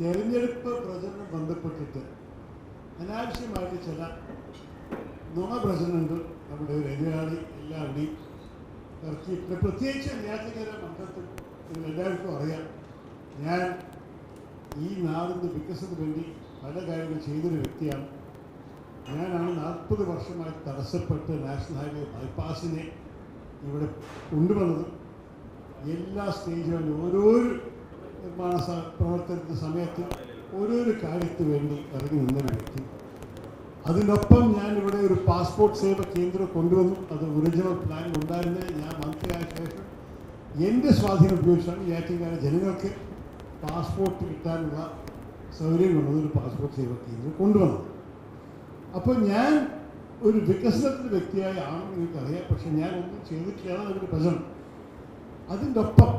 തെരഞ്ഞെടുപ്പ് പ്രചരണം ബന്ധപ്പെട്ടിട്ട് അനാവശ്യമായിട്ട് ചില നുണ പ്രചരണങ്ങൾ നമ്മുടെ ഒരു എതിരാളി എല്ലാവരുടെയും ഇറക്കിയിട്ട് പ്രത്യേകിച്ച് നെയ്യാറ്റിക്കര മണ്ഡലത്തിൽ നിങ്ങൾ എല്ലാവർക്കും അറിയാം. ഞാൻ ഈ നാടിന്റെ വികസനത്തിന് വേണ്ടി പല കാര്യങ്ങൾ ചെയ്തൊരു വ്യക്തിയാണ്. ഞാനാണ് നാൽപ്പത് വർഷമായി തടസ്സപ്പെട്ട് നാഷണൽ ഹൈവേ ബൈപ്പാസിനെ ഇവിടെ കൊണ്ടുവന്നത്. എല്ലാ സ്റ്റേജിലും ഓരോരോ നിർമ്മാണ പ്രവർത്തനത്തിന് സമയത്ത് ഓരോരോ കാര്യത്തിന് വേണ്ടി ഇറങ്ങി നിന്നൊരു വ്യക്തി അതിനൊപ്പം ഞാൻ ഇവിടെ ഒരു പാസ്പോർട്ട് സേവ കേന്ദ്രം കൊണ്ടുവന്നു. അത് ഒറിജിനൽ പ്ലാൻ ഉണ്ടായിരുന്നത് ഞാൻ മന്ത്രിയായ ശേഷം എന്റെ സ്വാധീനം ഉപയോഗിച്ചാണ് യാറ്റിങ്ങാന ജനങ്ങൾക്ക് പാസ്പോർട്ട് കിട്ടാനുള്ള സൗകര്യം കൊണ്ടത് ഒരു പാസ്പോർട്ട് സേവ കേന്ദ്രം കൊണ്ടുവന്നത്. അപ്പോൾ ഞാൻ ഒരു വികസനത്തിന്റെ വ്യക്തിയായ ആണെന്ന് എനിക്കറിയാം. പക്ഷേ ഞാൻ ഒന്നും ചെയ്തിട്ടില്ല അതൊരു പ്രശ്നം അതിന്റെ ഒപ്പം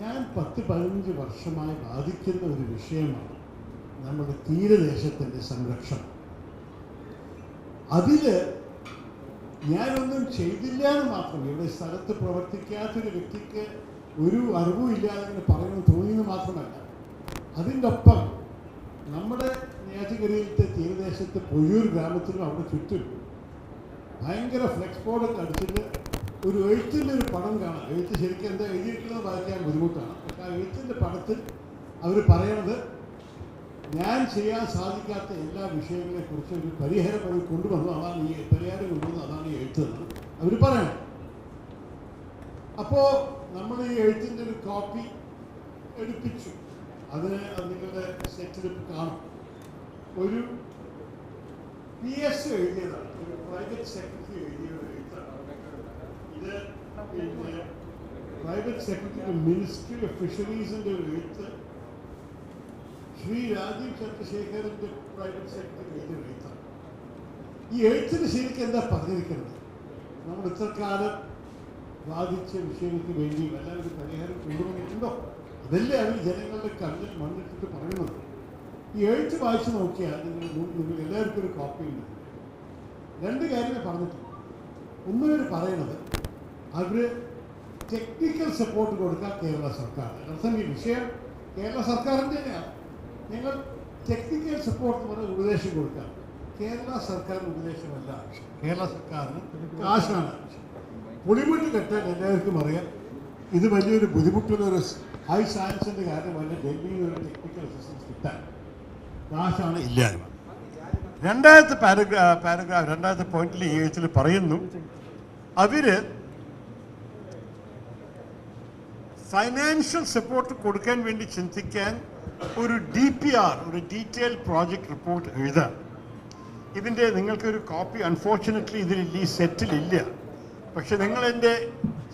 ഞാൻ പത്ത് പതിനഞ്ച് വർഷമായി ബാധിക്കുന്ന ഒരു വിഷയമാണ് നമ്മുടെ തീരദേശത്തിന്റെ സംരക്ഷണം. അതിൽ ഞാനൊന്നും ചെയ്തില്ല എന്ന് മാത്രം ഇവിടെ സ്ഥലത്ത് പ്രവർത്തിക്കാത്തൊരു വ്യക്തിക്ക് ഒരു അറിവും ഇല്ലാതെ ഇങ്ങനെ പറയണം തോന്നിയെന്ന് മാത്രമല്ല. അതിന്റെ ഒപ്പം നമ്മുടെ നെയ്യാറ്റിൻകരയിലത്തെ തീരദേശത്ത് പൊഴിയൂർ ഗ്രാമത്തിലും അവിടെ ചുറ്റും ഭയങ്കര ഫ്ലെക്സ് ബോർഡൊക്കെ അടിച്ചിട്ട് ഒരു എഴുത്തിന്റെ ഒരു പടം കാണാം. എഴുത്ത് ശരിക്കും എന്താ എഴുതിയിട്ടുള്ളത് വായിക്കാൻ ബുദ്ധിമുട്ടാണ്. പക്ഷേ ആ എഴുത്തിന്റെ പടത്തിൽ അവർ പറയണത് ഞാൻ ചെയ്യാൻ സാധിക്കാത്ത എല്ലാ വിഷയങ്ങളെക്കുറിച്ചും കുറിച്ച് ഒരു പരിഹാരം അവർ കൊണ്ടുവന്നു. അതാണ് ഈ പരിഹാരം കൊണ്ടുവന്നു അതാണ് ഈ എഴുത്തെന്ന് അവർ പറയണം അപ്പോൾ നമ്മൾ ഈ എഴുത്തിന്റെ ഒരു കോപ്പി എടുപ്പിച്ചു. അതിന് അത് നിങ്ങളുടെ സെറ്റിൽ കാണും. ഒരു പി എസ് എഴുതിയതാണ്. ഒരു പ്രൈവറ്റ് സെക്രട്ടറി എഴുതിയ ഇത് പ്രൈവറ്റ് സെക്രട്ടറി മിനിസ്ട്രി ഓഫ് ഫിഷറീസിന്റെ ഒരു എഴുത്ത് ശ്രീ രാജീവ് ചന്ദ്രശേഖരന്റെ പ്രൈവറ്റ് സെക്രട്ടറി എഴുതിയ എഴുത്താണ് ഈ എഴുത്തിന് ശരിക്കും എന്താ പറഞ്ഞിരിക്കുന്നത്? നമ്മൾ ഇത്ര കാലം ബാധിച്ച വിഷയങ്ങൾക്ക് വേണ്ടി വല്ലാതെ പരിഹാരം കൊണ്ടുവന്നിട്ടുണ്ടോ? അതല്ലേ അവർ ജനങ്ങളുടെ കണ്ണിൽ മണ്ണിട്ടിട്ട് പറയുന്നത്? ഈ എഴുത്ത് വായിച്ചു നോക്കിയാൽ നിങ്ങൾ നിങ്ങൾ എല്ലാവർക്കും ഒരു കോപ്പി ഉണ്ട്. രണ്ട് കാര്യങ്ങൾ പറഞ്ഞിട്ടുണ്ട്. ഒന്നുകൂടി പറയണത് അവർ ടെക്നിക്കൽ സപ്പോർട്ട് കൊടുക്കാൻ കേരള സർക്കാർ. അർത്ഥം ഈ വിഷയം കേരള സർക്കാരിന്റെ തന്നെയാണ്. ഞങ്ങൾ ടെക്നിക്കൽ സപ്പോർട്ട് പറഞ്ഞ ഉപദേശം കൊടുക്കാം. കേരള സർക്കാരിന് ഉപദേശമല്ല. കേരള സർക്കാരിന് കാശാണ് ആവശ്യം. പുളിമുട്ട് കെട്ടാൻ എല്ലാവർക്കും അറിയാം. ഇത് വലിയൊരു ബുദ്ധിമുട്ടുള്ള ഒരു ഹൈ സയൻസിന്റെ കാര്യമല്ല. ഡൽഹിയിൽ ഒരു ടെക്നിക്കൽ അസിസ്റ്റൻസ് കിട്ടാൻ. കാശാണ് ഇല്ലായ്മ. രണ്ടാമത്തെ പാരഗ്രാ പാരഗ്രാഫ് രണ്ടാമത്തെ പോയിന്റിൽ ഈ എഴുത്തിൽ പറയുന്നു അവർ ഫൈനാൻഷ്യൽ സപ്പോർട്ട് കൊടുക്കാൻ വേണ്ടി ചിന്തിക്കാൻ ഒരു ഡി പി ആർ ഒരു ഡീറ്റെയിൽ പ്രോജക്റ്റ് റിപ്പോർട്ട് എഴുതാം. ഇതിന്റെ നിങ്ങൾക്കൊരു കോപ്പി അൺഫോർച്ചുനേറ്റ്ലി ഇതിൽ ഈ സെറ്റിലില്ല പക്ഷെ നിങ്ങൾ എന്റെ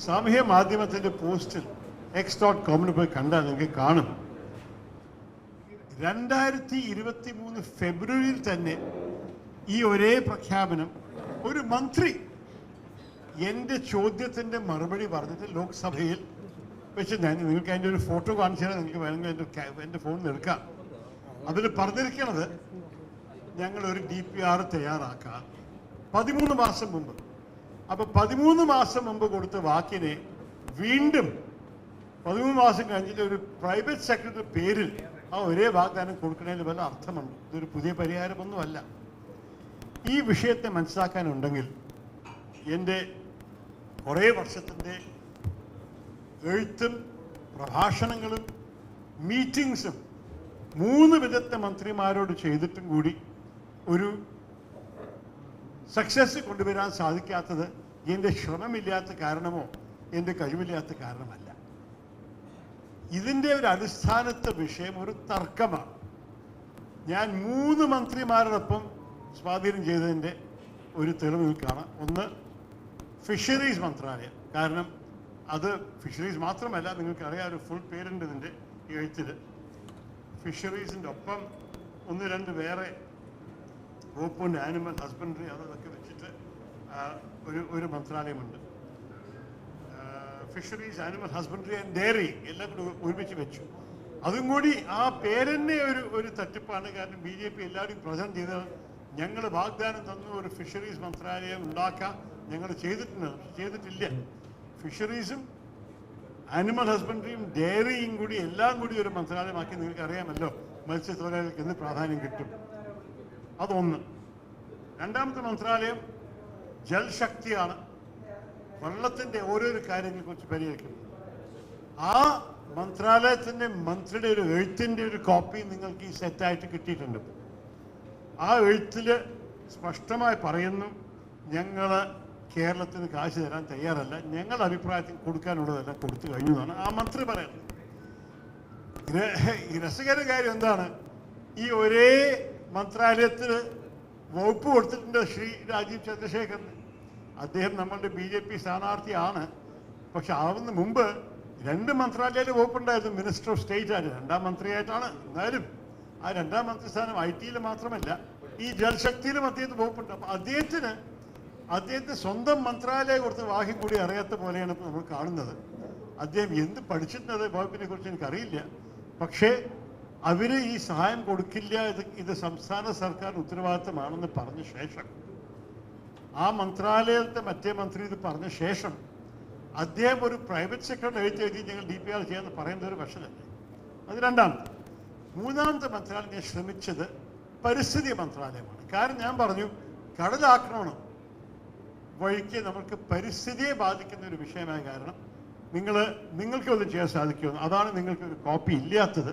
സാമൂഹ്യ മാധ്യമത്തിന്റെ പോസ്റ്റിൽ എക്സ് ഡോട്ട് കോമിന് പോയി കണ്ടാൽ നിങ്ങൾക്ക് കാണും. രണ്ടായിരത്തി ഇരുപത്തി മൂന്ന് ഫെബ്രുവരിയിൽ തന്നെ ഈ ഒരേ പ്രഖ്യാപനം ഒരു മന്ത്രി എന്റെ ചോദ്യത്തിന്റെ മറുപടി പറഞ്ഞിട്ട് ലോക്സഭയിൽ വെച്ച് ഞാൻ നിങ്ങൾക്ക് അതിന്റെ ഒരു ഫോട്ടോ കാണിച്ചു തരാൻ നിങ്ങൾക്ക് വേണമെങ്കിൽ എന്റെ എന്റെ ഫോണിൽ എടുക്കാം. അതിൽ പറഞ്ഞിരിക്കണത് ഞങ്ങൾ ഒരു ഡി പി ആർ തയ്യാറാക്കാം. പതിമൂന്ന് മാസം മുമ്പ്. അപ്പോൾ പതിമൂന്ന് മാസം മുമ്പ് കൊടുത്ത വാക്കിനെ വീണ്ടും പതിമൂന്ന് മാസം കഴിഞ്ഞിട്ട് ഒരു പ്രൈവറ്റ് സെക്രട്ടറി പേരിൽ ആ ഒരേ വാഗ്ദാനം കൊടുക്കുന്നതിന് വല്ല അർത്ഥമുണ്ട്? ഇതൊരു പുതിയ പരിഹാരമൊന്നുമല്ല. ഈ വിഷയത്തെ മനസ്സിലാക്കാനുണ്ടെങ്കിൽ എന്റെ കുറേ വർഷത്തിന്റെ എഴുത്തും പ്രഭാഷണങ്ങളും മീറ്റിങ്സും മൂന്ന് വിധത്തെ മന്ത്രിമാരോട് ചെയ്തിട്ടും കൂടി ഒരു സക്സസ് കൊണ്ടുവരാൻ സാധിക്കാത്തത് എന്റെ ശ്രമമില്ലാത്ത കാരണമോ എന്റെ കഴിവില്ലാത്ത കാരണമല്ല. ഇതിന്റെ ഒരു അടിസ്ഥാനത്തെ വിഷയം ഒരു തർക്കമാണ്. ഞാൻ മൂന്ന് മന്ത്രിമാരോടൊപ്പം സ്വാധീനം ചെയ്തതിന്റെ ഒരു തെളിവ് നിൽക്കുകയാണ് ഒന്ന് ഫിഷറീസ് മന്ത്രാലയം. കാരണം അത് ഫിഷറീസ് മാത്രമല്ല നിങ്ങൾക്ക് അറിയാം ഒരു ഫുൾ പേരുണ്ട് ഇതിന്റെ എഴുത്തിൽ ഫിഷറീസിന്റെ ഒപ്പം ഒന്ന് രണ്ട് വേറെ ഓപ്പുണ്ട് ആനിമൽ ഹസ്ബൻഡറി അതൊക്കെ വെച്ചിട്ട് ഒരു ഒരു മന്ത്രാലയമുണ്ട്. Fisheries animal husbandry and dairy എല്ലാം കൂടി ഒരുമിച്ച് വെച്ചു. അതും കൂടി ആ പേരെന്നെ ഒരു ഒരു തട്ടിപ്പാണ് കാരണം ബി ജെ പി എല്ലാവരും പ്രസന്റ് ചെയ്തത്. ഞങ്ങൾ വാഗ്ദാനം തന്നു ഒരു ഫിഷറീസ് മന്ത്രാലയം ഉണ്ടാക്കാം. ഞങ്ങൾ ചെയ്തിട്ടുണ്ട്. ചെയ്തിട്ടില്ല. ഫിഷറീസും ആനിമൽ ഹസ്ബൻഡറിയും ഡയറിയും കൂടി എല്ലാം കൂടി ഒരു മന്ത്രാലയമാക്കി നിങ്ങൾക്ക് അറിയാമല്ലോ. മത്സ്യത്തൊഴിലാളികൾക്ക് എന്ത് പ്രാധാന്യം കിട്ടും? അതൊന്ന്. രണ്ടാമത്തെ മന്ത്രാലയം ജൽശക്തിയാണ്. വെള്ളത്തിന്റെ ഓരോരോ കാര്യങ്ങളെ കുറിച്ച് പരിഹരിക്കുന്നത് ആ മന്ത്രാലയത്തിന്റെ മന്ത്രിയുടെ ഒരു എഴുത്തിന്റെ ഒരു കോപ്പി നിങ്ങൾക്ക് ഈ സെറ്റായിട്ട് കിട്ടിയിട്ടുണ്ട്. ആ എഴുത്തിൽ സ്പഷ്ടമായി പറയുന്നു ഞങ്ങൾ കേരളത്തിന് കാശ് തരാൻ തയ്യാറല്ല. ഞങ്ങളുടെ അഭിപ്രായത്തിൽ കൊടുക്കാനുള്ളതെല്ലാം കൊടുത്തു കഴിഞ്ഞു ആ മന്ത്രി പറയുന്നത്. രസകര കാര്യം എന്താണ്? ഈ ഒരേ മന്ത്രാലയത്തിൽ വകുപ്പ് കൊടുത്തിട്ടുണ്ട് ശ്രീ രാജീവ് ചന്ദ്രശേഖരന്. അദ്ദേഹം നമ്മളുടെ ബി ജെ പി സ്ഥാനാർത്ഥിയാണ്. പക്ഷെ ആവുന്ന മുമ്പ് രണ്ട് മന്ത്രാലയത്തിൽ വകുപ്പുണ്ടായിരുന്നു. മിനിസ്റ്റർ ഓഫ് സ്റ്റേറ്റ് ആയിരുന്നു രണ്ടാം മന്ത്രിയായിട്ടാണ്. എന്നാലും ആ രണ്ടാം മന്ത്രിസ്ഥാനം ഐ ടിയിൽ മാത്രമല്ല ഈ ജലശക്തിയിലും അദ്ദേഹത്തിന് വകുപ്പുണ്ട്. അപ്പം അദ്ദേഹത്തിന് അദ്ദേഹത്തെ സ്വന്തം മന്ത്രാലയം കൊടുത്ത് വാഹി കൂടി അറിയാത്ത പോലെയാണ് ഇപ്പോൾ നമ്മൾ കാണുന്നത്. അദ്ദേഹം എന്ത് പഠിച്ചിരുന്നത് വകുപ്പിനെ കുറിച്ച് എനിക്കറിയില്ല. പക്ഷേ അവർ ഈ സഹായം കൊടുക്കില്ല ഇത് ഇത് സംസ്ഥാന സർക്കാർ ഉത്തരവാദിത്തമാണെന്ന് പറഞ്ഞ ശേഷം ആ മന്ത്രാലയത്തെ മറ്റേ മന്ത്രി ഇത് പറഞ്ഞ ശേഷം അദ്ദേഹം ഒരു പ്രൈവറ്റ് സെക്രട്ടറി എഴുതി എഴുതി ഞങ്ങൾ ഡി പി ആർ ചെയ്യാമെന്ന് പറയുന്നത് ഒരു വശമല്ലേ? അത് രണ്ടാമത്തെ മൂന്നാമത്തെ മന്ത്രാലയം ഞാൻ ശ്രമിച്ചത് പരിസ്ഥിതി മന്ത്രാലയമാണ്. കാരണം ഞാൻ പറഞ്ഞു കടലാക്രമണം വഴിക്ക് നമുക്ക് പരിസ്ഥിതിയെ ബാധിക്കുന്ന ഒരു വിഷയമായ കാരണം നിങ്ങൾ നിങ്ങൾക്ക് ഒന്നും ചെയ്യാൻ സാധിക്കുമെന്ന് അതാണ് നിങ്ങൾക്ക് ഒരു കോപ്പി ഇല്ലാത്തത്.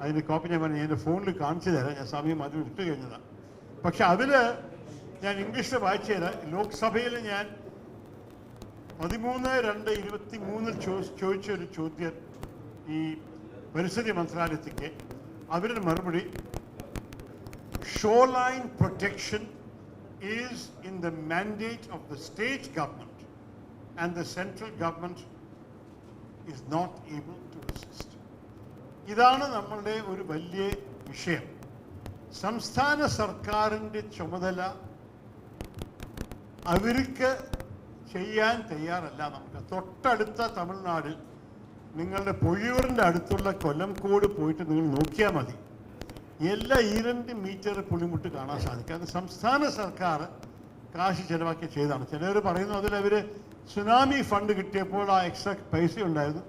അതിന്റെ കോപ്പി ഞാൻ പറഞ്ഞു എന്റെ ഫോണിൽ കാണിച്ചു തരാം. ഞാൻ സമയം അത് ഇട്ട് കഴിഞ്ഞതാണ് പക്ഷെ അതിൽ ഞാൻ ഇംഗ്ലീഷിൽ വായിച്ചു തരാം. ലോക്സഭയിൽ ഞാൻ പതിമൂന്ന് രണ്ട് ഇരുപത്തി മൂന്നിൽ ചോദിച്ച ഒരു ചോദ്യം ഈ പരിസ്ഥിതി മന്ത്രാലയത്തേക്ക്. അവരുടെ മറുപടി shoreline protection is in the mandate of the state government and the central government is not able to assist. ഇതാണ് നമ്മളുടെ ഒരു വലിയ വിഷയം. സംസ്ഥാന സർക്കാരിന്റെ ചുമതല അവർക്ക് ചെയ്യാൻ തയ്യാറല്ല നമുക്ക്. തൊട്ടടുത്ത തമിഴ്നാടിൽ നിങ്ങളുടെ പൊഴിയൂറിന്റെ അടുത്തുള്ള കൊല്ലംകോട് പോയിട്ട് നിങ്ങൾ നോക്കിയാൽ മതി. എല്ലാ ഈരണ്ട് മീറ്റർ പുളിമുട്ട് കാണാൻ സാധിക്കും. അത് സംസ്ഥാന സർക്കാർ കാശ് ചെലവാക്കി ചെയ്താണ് ചിലർ പറയുന്നു അതിൽ അവർ സുനാമി ഫണ്ട് കിട്ടിയപ്പോൾ ആ എക്സ്ട്രാ പൈസ ഉണ്ടായിരുന്നു.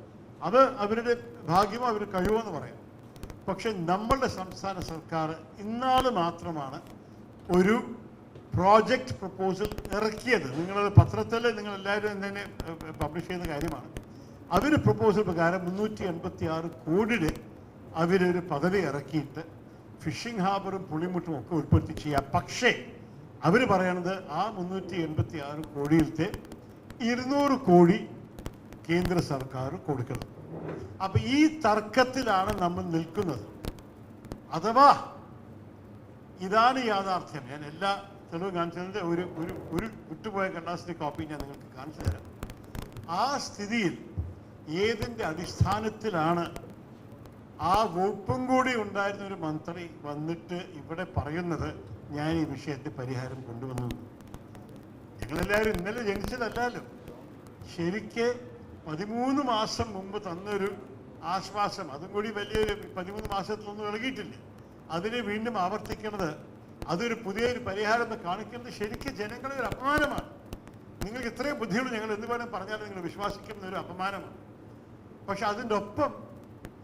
അത് അവരുടെ ഭാഗ്യമോ അവർ കഴിവെന്ന് പറയാം. പക്ഷെ നമ്മളുടെ സംസ്ഥാന സർക്കാർ ഇന്നാൾ മാത്രമാണ് ഒരു പ്രോജക്റ്റ് പ്രപ്പോസൽ ഇറക്കിയത്. നിങ്ങളത് പത്രത്തിൽ നിങ്ങൾ എല്ലാവരും തന്നെ പബ്ലിഷ് ചെയ്യുന്ന കാര്യമാണ്. അവർ പ്രപ്പോസൽ പ്രകാരം മുന്നൂറ്റി എൺപത്തി ആറ് കോടിയുടെ അവരൊരു പദവി ഇറക്കിയിട്ട് ഫിഷിംഗ് ഹാർബറും പുളിമുട്ടും ഒക്കെ ഉൽപ്പത്തി ചെയ്യാം. പക്ഷേ അവർ പറയണത് ആ മുന്നൂറ്റി എൺപത്തി ആറ് കോടിയിലത്തെ ഇരുന്നൂറ് കോടി കേന്ദ്ര സർക്കാർ കൊടുക്കണം. അപ്പൊ ഈ തർക്കത്തിലാണ് നമ്മൾ നിൽക്കുന്നത്. അഥവാ ഇതാണ് യാഥാർത്ഥ്യം. ഞാൻ എല്ലാ തെളിവ് കാണിച്ചതിന്റെ ഒരു ഒരു ഒരു വിട്ടുപോയ കടലാസിന്റെ കോപ്പി ഞാൻ നിങ്ങൾക്ക് കാണിച്ചു തരാം. ആ സ്ഥിതിയിൽ ഏതിന്റെ അടിസ്ഥാനത്തിലാണ് ആ വകുപ്പും കൂടി ഉണ്ടായിരുന്ന ഒരു മന്ത്രി വന്നിട്ട് ഇവിടെ പറയുന്നത് ഞാൻ ഈ വിഷയത്തിൽ പരിഹാരം കൊണ്ടുവന്നു. ഞങ്ങളെല്ലാവരും ഇന്നലെ ജനിച്ചതല്ലല്ലോ. ശരിക്ക് പതിമൂന്ന് മാസം മുമ്പ് തന്നൊരു ആശ്വാസം അതും കൂടി വലിയൊരു പതിമൂന്ന് മാസത്തിലൊന്നും ഇളകിയിട്ടില്ല. അതിനെ വീണ്ടും ആവർത്തിക്കുന്നത് അതൊരു പുതിയൊരു പരിഹാരം കാണിക്കുന്നത് ശരിക്കും ജനങ്ങളെ ഒരു അപമാനമാണ്. നിങ്ങൾക്ക് ഇത്രയും ബുദ്ധിയുള്ളൂ ഞങ്ങൾ എന്ത് വേണം പറഞ്ഞാലും നിങ്ങൾ വിശ്വസിക്കുന്ന ഒരു അപമാനമാണ്. പക്ഷെ അതിന്റെ ഒപ്പം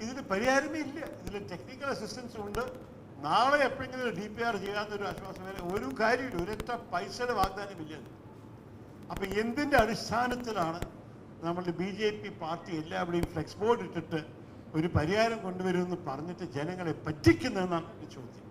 ഇതിന് പരിഹാരമേ ഇല്ല. ഇതിൽ ടെക്നിക്കൽ അസിസ്റ്റൻസ് ഉണ്ട്. നാളെ എപ്പോഴെങ്കിലും ഡി പി ആർ ഒരു ആശ്വാസം വരെ ഒരു കാര്യമില്ല. ഒരൊറ്റ പൈസയുടെ വാഗ്ദാനമില്ല അപ്പം എന്തിന്റെ അടിസ്ഥാനത്തിലാണ് നമ്മളുടെ ബി ജെ പി പാർട്ടി എല്ലാവരുടെയും ഫ്ലെക്സ് ബോർഡ് ഇട്ടിട്ട് ഒരു പരിഹാരം കൊണ്ടുവരുമെന്ന് പറഞ്ഞിട്ട് ജനങ്ങളെ പറ്റിക്കുന്നതെന്നാണ് ചോദ്യം.